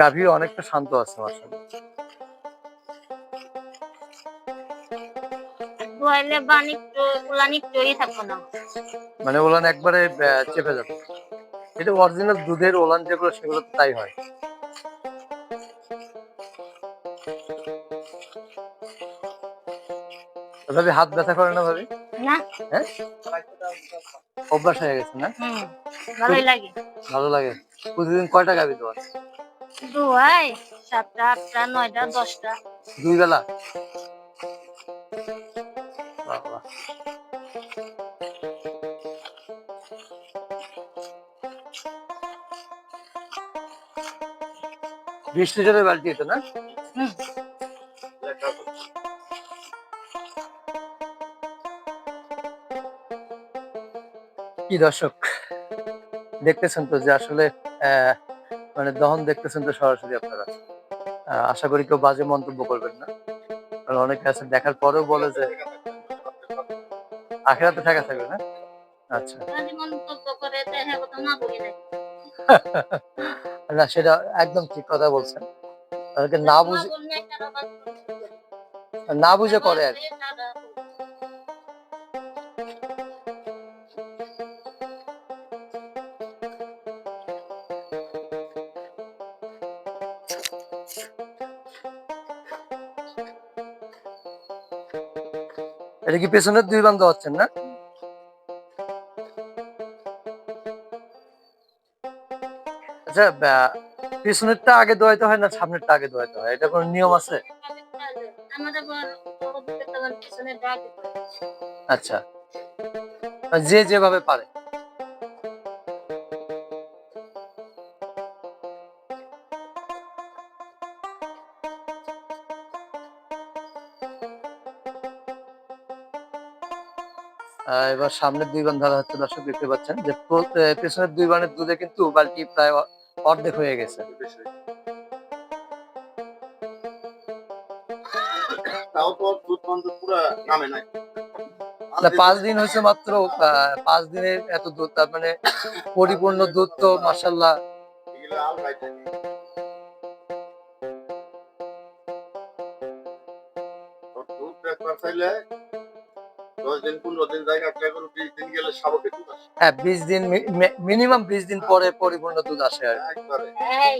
গাভী অনেকটা শান্ত আছে না। মানে ওলান একবারে চেপে যাবে। এটা অরিজিনাল দুধের ওলান যেগুলো সেগুলো তাই হয়। ভাবি হাত ব্যথা করে না ভাবি? না। হ্যাঁ? অভ্যাস হয়ে গেছে না? ভালোই লাগে। ভালো লাগে। প্রতিদিন কয়টা গাভি দেওয়া দোয়াই সাতটা আটটা নয়টা দশটা। দুই বেলা। বিশ লিটারের বালতি এটা না? হুম। কি দর্শক? দেখতেছেন তো যে আসলে মানে দহন দেখতেছেন তো সরাসরি আপনারা। আশা করি কেউ বাজে মন্তব্য করবেন না। কারণ অনেকে আছে দেখার পরেও বলে যে আখেরাতে থাকা থাকবে না? আচ্ছা। না সেটা একদম ঠিক কথা বলছেন। না বুঝে না বুঝে করে আর কি। এটা কি পেছনের দুই বান্ধব হচ্ছেন না? আচ্ছা পিছনেরটা আগে দোয়াইতে হয় না সামনেরটা আগে দোয়াইতে হয়? এটা কোন নিয়ম আছে? আচ্ছা। যে যেভাবে পারে। এবার সামনের দুই বান ধরা হচ্ছে দর্শক দেখতে পাচ্ছেন যে পেছনের দুই বানের দুধে কিন্তু বালতি প্রায় অর্ধেক হয়ে গেছে। পাঁচ দিন হয়েছে মাত্র পাঁচ দিনের এত দুধ তার মানে পরিপূর্ণ দুধ তো তো দুধ হ্যাঁ বিশ দিন মিনিমাম বিশ দিন পরে পরিপূর্ণ দুধ আসে আর কি। একবারে এই